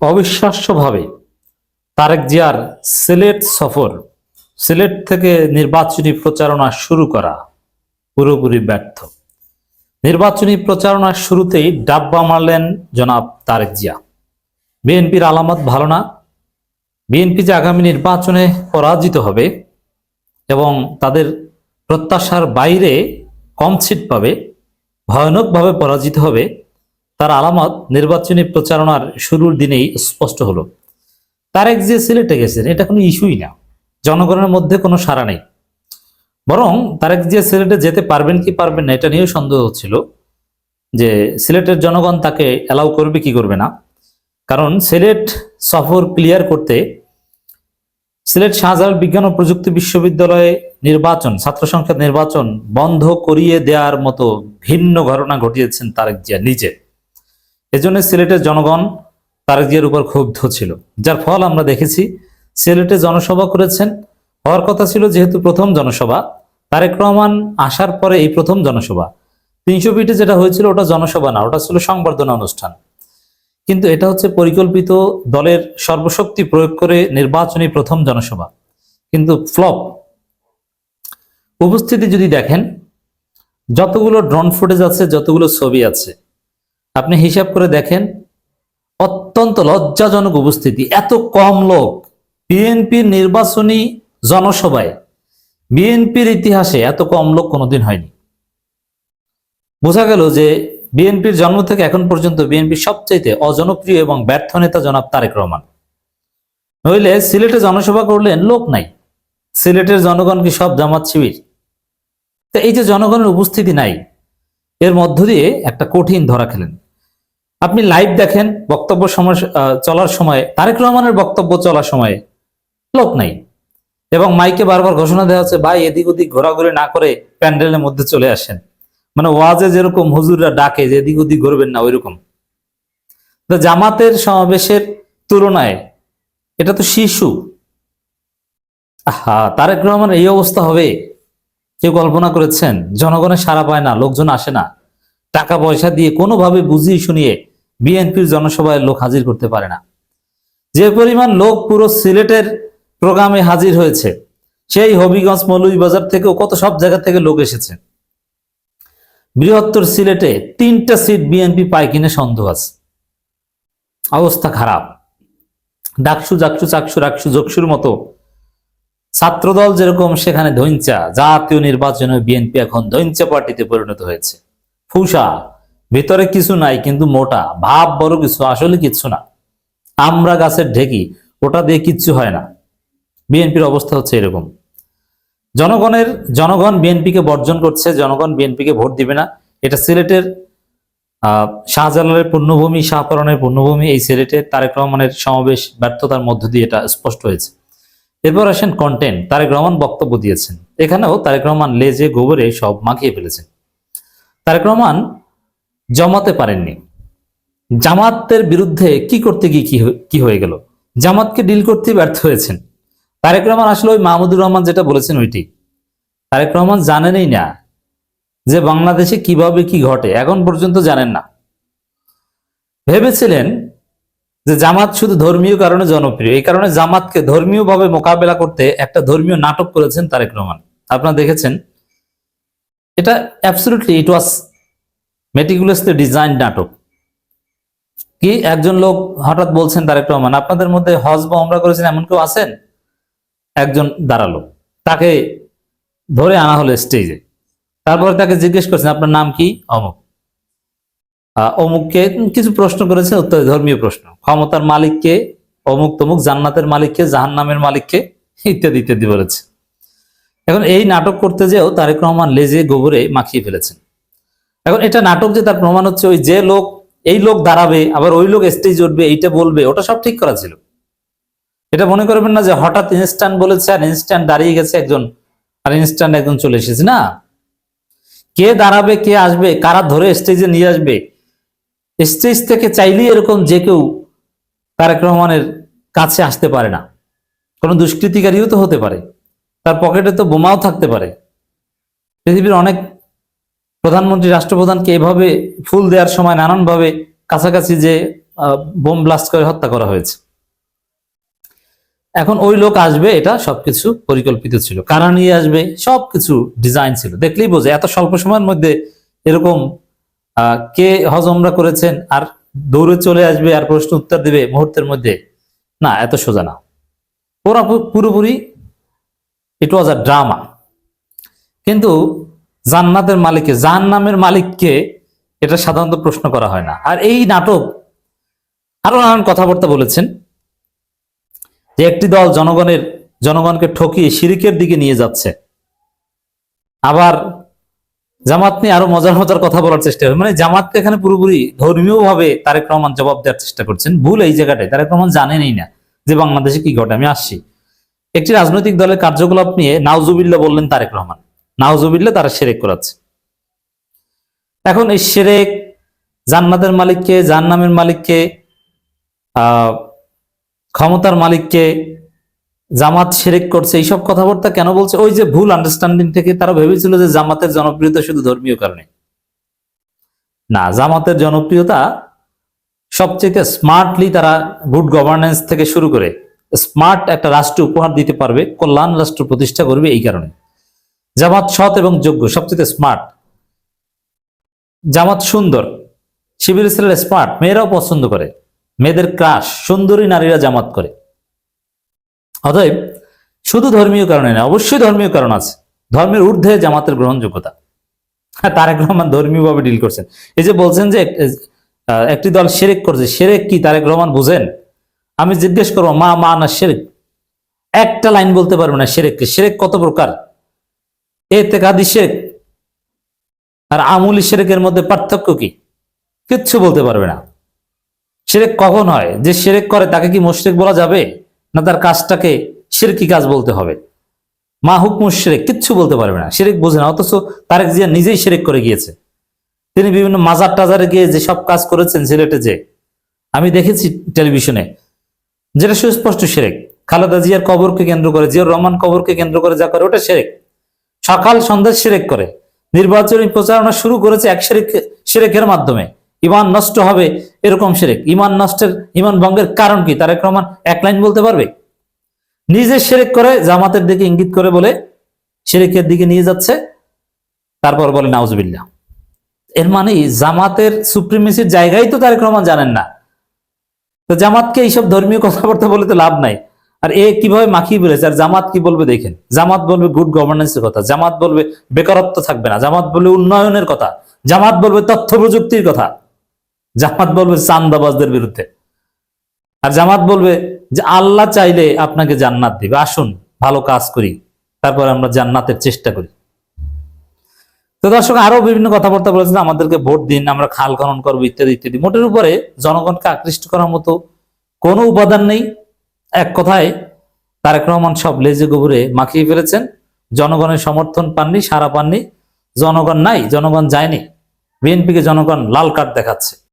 অবিশ্বাস্যভাবে তারেক জিয়ার সিলেট সফর, সিলেট থেকে নির্বাচনী প্রচারণা শুরু করা পুরোপুরি ব্যর্থ। নির্বাচনী প্রচারণার শুরুতেই ডাব্বা মারলেন জনাব তারেক জিয়া। বিএনপির আলামত ভালো না। বিএনপি যে আগামী নির্বাচনে পরাজিত হবে এবং তাদের প্রত্যাশার বাইরে কম সিট পাবে, ভয়ানকভাবে পরাজিত হবে তার আলামত নির্বাচনী প্রচারণার শুরুর দিনেই স্পষ্ট হলো। তারেক যে সিলেটে গেছেন, এটা কোনো ইস্যুই না। জনগণের মধ্যে কোনো সাড়া নেই। বরং তারেক যে সিলেটে যেতে পারবেন কি পারবেন না, এটা নিয়েও সন্দেহ হচ্ছিল যে সিলেটের জনগণ তাকে অ্যালাউ করবে কি করবে না। কারণ সিলেট সফর ক্লিয়ার করতে সিলেট শাহজালাল বিজ্ঞান ও প্রযুক্তি বিশ্ববিদ্যালয়ে নির্বাচন, ছাত্র সংসদ নির্বাচন বন্ধ করিয়ে দেওয়ার মতো ভিন্ন ঘটনা ঘটিয়েছেন তারেক জিয়া নিজে। এজন্য সিলেটের জনগণ তারেক জিয়ার উপর ক্ষুব্ধ ছিল। যার ফল আমরা দেখেছি, সিলেটে জনসভা করেছেন। হওয়ার কথা ছিল যেহেতু প্রথম জনসভা, তারেক রহমান আসার পরে এই প্রথম জনসভা। তিনশো ফিটে যেটা হয়েছিল ওটা জনসভা না, ওটা ছিল সংবর্ধনা অনুষ্ঠান। কিন্তু এটা হচ্ছে পরিকল্পিত দলের সর্বশক্তি প্রয়োগ করে নির্বাচনী প্রথম জনসভা। কিন্তু ফ্লপ। উপস্থিতি যদি দেখেন, যতগুলো ড্রোন ফুটেজ আছে, যতগুলো ছবি আছে আপনি হিসাব করে দেখেন, অত্যন্ত লজ্জাজনক উপস্থিতি। এত কম লোক, বিএনপির নির্বাচনী জনসভায়, বিএনপির ইতিহাসে এত কম লোক কোনোদিন হয়নি। বোঝা গেল যে বিএনপির জন্ম থেকে এখন পর্যন্ত বিএনপির সবচাইতে অজনপ্রিয় এবং ব্যর্থ নেতা জনাব তারেক রহমান। নইলে সিলেটে জনসভা করলেন লোক নাই। সিলেটের জনগণ কি সব জামাত শিবির? তো এই যে জনগণের উপস্থিতি নাই, এর মধ্য দিয়ে একটা কঠিন ধরা খেলেন। আপনি লাইভ দেখেন, বক্তব্য সময় চলার সময়, তারেক রহমানের বক্তব্য চলার সময় লোক নাই। এবং মাইকে বারবার ঘোষণা দেওয়া হচ্ছে, ভাই, এদিক ওদিক ঘোরাঘুরি না করে প্যান্ডেলের মধ্যে চলে আসেন। মানে ওয়াজে যেরকম হুজুররা ডাকে যে এদিক ওদিক ঘুরবেন না, ওইরকম। জামাতের সমাবেশের তুলনায় এটা তো শিশু। আহা, তারেক রহমান এই অবস্থা হবে? কেউ কল্পনা করেছেন? জনগণের সারা পায় না, লোকজন আসে না। টাকা পয়সা দিয়ে কোনোভাবে বুঝিয়ে শুনিয়ে বিএনপির জনসভায় লোক হাজির করতে পারে না। যে পরিমাণ লোক পুরো সিলেটের প্রোগ্রামে হাজির হয়েছে, সেই হবিগঞ্জ মৌলভীবাজার থেকেও কত সব জায়গা থেকে লোক এসেছে। বৃহত্তর সিলেটে তিনটা সিট বিএনপি পায় কিনে সন্দেহ আছে। অবস্থা খারাপ। ডাকসু, জাকসু, চাকসু, রাকসু, জকসুর মতো ছাত্রদল যেরকম সেখানে ধৈঞ্চা জাতীয় নির্বাচনে বিএনপি এখন ধৈঞ্চা পার্টিতে পরিণত হয়েছে। ফুসা ভিতরে কিছু নাই, কিন্তু মোটা। ভাব বড় কিছু, আসলে কিচ্ছু না। আমরা গাছের ঢেকি, ওটা দিয়ে কিচ্ছু হয় না। বিএনপির অবস্থা হচ্ছে এরকম। জনগণের, জনগণ বিএনপিকে বর্জন করছে, জনগণ বিএনপিকে ভোট দিবে না। এটা সিলেটের শাহজালালের পূর্ণভূমি শাহপরণের পূর্ণভূমি, এই সিলেটের তারেক রহমানের সমাবেশ ব্যর্থতার মধ্য দিয়ে এটা স্পষ্ট হয়েছে। এরপর আসেন কন্টেন্ট তারেক রহমান বক্তব্য দিয়েছেন। এখানেও তারেক রহমান লেজে, গোবরে সব মাখিয়ে ফেলেছেন। তারেক রহমান জমাতে পারেননি। জামাতের বিরুদ্ধে কি করতে গিয়ে কি হয়ে- গেল? জামাতকে ডিল করতে ব্যর্থ হয়েছেন। তারেক রহমান আসলে ওই মাহমুদুর রহমান যেটা বলেছেন ওইটি। তারেক রহমান জানেনই না যে বাংলাদেশে কীভাবে কি ঘটে, এখন পর্যন্ত জানেন না। ভেবেছিলেন যে জামাত শুধু ধর্মীয় কারণে জনপ্রিয়, এই কারণে জামাতকে ধর্মীয়ভাবে মোকাবেলা করতে একটা ধর্মীয় নাটক করেছেন তারেক রহমান। আপনারা দেখেছেন? এটা absolutely it was meticulously design নাটক। কি? একজন লোক হঠাৎ বলছেন তারেক রহমান, আপনাদের মধ্যে হজ বা ওমরা করেছেন এমন কেউ আছেন? একজন দাঁড়াল। তাকে ধরে আনা হলো স্টেজে। তারপরে তাকে জিজ্ঞেস করছেন, আপনার নাম কি? অমুক। অমুককে কিছু প্রশ্ন করেছে, উত্তর, ধর্মীয় প্রশ্ন। ক্ষমতার মালিককে অমুক তমুক, জান্নাতের মালিককে জাহান নামের মালিককে, ইত্যাদি ইত্যাদি বলেছে। এখন এই নাটক করতে যেও তারেক রহমান লেজে গোবরে মাখিয়ে ফেলেছেন। এখন এটা নাটক যে তার প্রমাণ হচ্ছে, ওই যে লোক, এই লোক দাঁড়াবে, আবার ওই লোক স্টেজ উঠবে, এইটা বলবে, ওটা সব ঠিক করা ছিল। এটা মনে করবেন না যে হঠাৎ ইনস্ট্যান্ট বলেছে আর ইনস্ট্যান্ট দাঁড়িয়ে গেছে একজন, আর ইনস্ট্যান্ট একজন চলে এসেছে, না। কে দাঁড়াবে, কে আসবে, কারা ধরে স্টেজে নিয়ে আসবে? স্টেজ থেকে চাইলেই এরকম যে কেউ তারেক রহমানের কাছে আসতে পারে না। কোনো দুষ্কৃতিকারীও তো হতে পারে। তার পকেটে তো বোমাও থাকতে পারে। পৃথিবীর অনেক প্রধানমন্ত্রী, রাষ্ট্রপ্রধানকে এভাবে ফুল দেওয়ার সময় নানানভাবে কাছাকাছি যে বোম ব্লাস্ট করে হত্যা করা হয়েছে। এখন ওই লোক আসবে, এটা সবকিছু পরিকল্পিত ছিল। কারা নিয়ে আসবে, সবকিছু ডিজাইন ছিল। দেখলেই বোঝে, এত স্বল্প সময়ের মধ্যে এরকম কে হজমরা করেছেন আর দৌড়ে চলে আসবে আর প্রশ্ন উত্তর দেবে মুহূর্তের মধ্যে, না, এত সোজা না। পুরা পুরোপুরি ইট ওয়াজ আ ড্রামা কিন্তু জান্নাতের মালিককে জাহান্নামের মালিককে এটা সাধারণত প্রশ্ন করা হয় না। আর এই নাটক আরও নানান কথাবার্তা বলেছেন যে একটি দল জনগণের, জনগণকে ঠকিয়ে শিরিকের দিকে নিয়ে যাচ্ছে। আবার জামাত নিয়ে আরও মজার মজার কথা বলার চেষ্টা মানে জামাতকে এখানে পুরোপুরি ধর্মীয় ভাবে তারেক রহমান জবাব দেওয়ার চেষ্টা করছেন। ভুল এই জায়গাটায়। তারেক রহমান জানেনই না যে বাংলাদেশে কি ঘটে। আমি আসছি। একটি রাজনৈতিক দলের কার্যকলাপ নিয়ে নাউজুবিল্লা বললেন তারেক রহমান। নাউজুবিল্লা তারা সেরেক করাচ্ছে এখন এই সেরেক জান্নাতের মালিককে, জাহান্নামের মালিককে ক্ষমতার মালিককে জামাত সেরেক করছে, এইসব কথাবার্তা কেন বলছে? ওই যে ভুল আন্ডারস্ট্যান্ডিং থেকে তারা ভেবেছিল যে জামাতের জনপ্রিয়তা শুধু ধর্মীয় কারণে। না, জামাতের জনপ্রিয়তা সবচেয়ে স্মার্টলি তারা গুড গভর্নেন্স থেকে শুরু করে স্মার্ট একটা রাষ্ট্র উপহার দিতে পারবে, কল্যাণ রাষ্ট্র প্রতিষ্ঠা করবে এই কারণে। জামাত সৎ এবং যোগ্য, সবচেয়ে স্মার্ট জামাত সুন্দর শিবির ছেলেরা স্মার্ট মেয়েরাও পছন্দ করে। মেয়েদের ক্রাশ সুন্দরী নারীরা জামাত করে। অতএব, শুধু ধর্মীয় কারণে না অবশ্যই ধর্মীয় কারণ আছে। ধর্মের ঊর্ধ্বে জামাতের গ্রহণযোগ্যতা। হ্যাঁ তারেক রহমান ধর্মীয় ভাবে ডিল করছেন। এই যে বলছেন যে একটি দল সেরেক করছে, সেরেক কি তারেক রহমান বুঝেন? আমি জিজ্ঞেস করব, মা মা না সেরেক? একটা লাইন বলতে পারবে না সেরেককে। সেরেক কত প্রকার? এতে কাদি শেরেক আর আমুলি সেরেকের মধ্যে পার্থক্য কি? কিচ্ছু বলতে পারবে না। সেরেক কখন হয়? যে সেরেক করে তাকে কি মুশরিক বলা যাবে? না তার কাজটাকে সেরেকি কাজ বলতে হবে? মা হুকমু সেরেক কিচ্ছু বলতে পারবে না। সেরেক বোঝে না, অথচ তারেক জিয়া নিজেই সেরেক করে গিয়েছে। তিনি বিভিন্ন মাজার টাজারে গিয়ে যে সব কাজ করেছেন সিলেটে যে, আমি দেখেছি টেলিভিশনে, যেটা সুস্পষ্ট সেরেক খালেদা জিয়ার কবরকে কেন্দ্র করে জিয়ার রহমান কবরকে কেন্দ্র করে যা করে, ওটা সেরেক সকাল সন্ধ্যা সেরেক করে। নির্বাচনী প্রচারণা শুরু করেছে এক সেরেক সেরেকের মাধ্যমে। ইমান নষ্ট হবে এরকম সেরেক ইমান নষ্টের, ইমান ভঙ্গের কারণ কি? তারেক রহমান এক লাইন বলতে পারবে? নিজে সেরেক করে, জামাতের দিকে ইঙ্গিত করে বলে সেরেকের দিকে নিয়ে যাচ্ছে। তারপর বলে নাউজবিল্লা এর মানে জামাতের সুপ্রিমেসির জায়গায় তো তারেক রহমান জানেন না। তো জামাতকে এইসব ধর্মীয় কথাবার্তা বলে তো লাভ নাই। আর এ কীভাবে মাখিয়ে বলেছে আর জামাত কি বলবে দেখেন? জামাত বলবে গুড গভর্নেন্সের কথা, জামাত বলবে বেকারত্ব থাকবে না, জামাত বলবে উন্নয়নের কথা, জামাত বলবে তথ্য প্রযুক্তির কথা, জামাত বলবে চান্দাবাজদের বিরুদ্ধে। আর জামাত বলবে যে আল্লাহ চাইলে আপনাকে জান্নাত দিবে। আসুন, ভালো কাজ করি, তারপর আমরা জান্নাতের চেষ্টা করি। তো দর্শক, আরও বিভিন্ন কথাবার্তা বলেছেন, আমাদেরকে ভোট দিন, আমরা খাল খনন করব ইত্যাদি ইত্যাদি। মোটের উপরে জনগণকে আকৃষ্ট করার মতো কোনো উপাদান নেই। এক কথায়, তারেক রহমান সব লেজে গোবরে মাখিয়ে ফেলেছেন। জনগণের সমর্থন পাননি সারা পাননি। জনগণ নাই, জনগণ যায়নি। বিএনপিকে জনগণ লাল কার্ড দেখাচ্ছে।